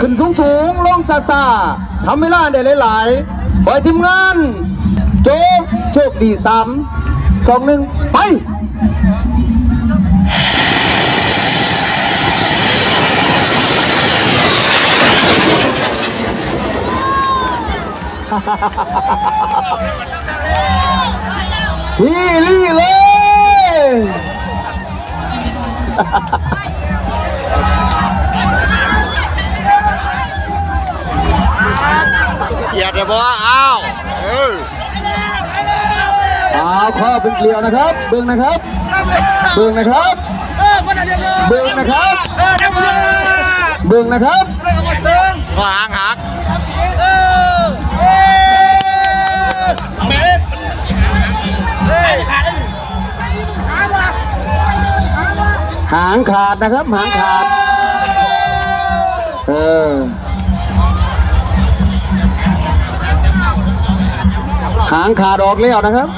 ขึ้นสูงสูงลงซาซาๆทำเวลาได้หลายๆปล่อยทีมงาน โจกโชคดีสามสองหนึ่งไปพี่ลี่เลย อย่าเดี๋ยวบอกว่าอ้าวเออเอาข้อเป็นเกลียวนะครับ เบิ่งนะครับ เบิ่งนะครับ เบิ่งนะครับ เบิ่งนะครับขอหางหักหางขาดนะครับ หางขาด หางขาดออกแล้วนะครับ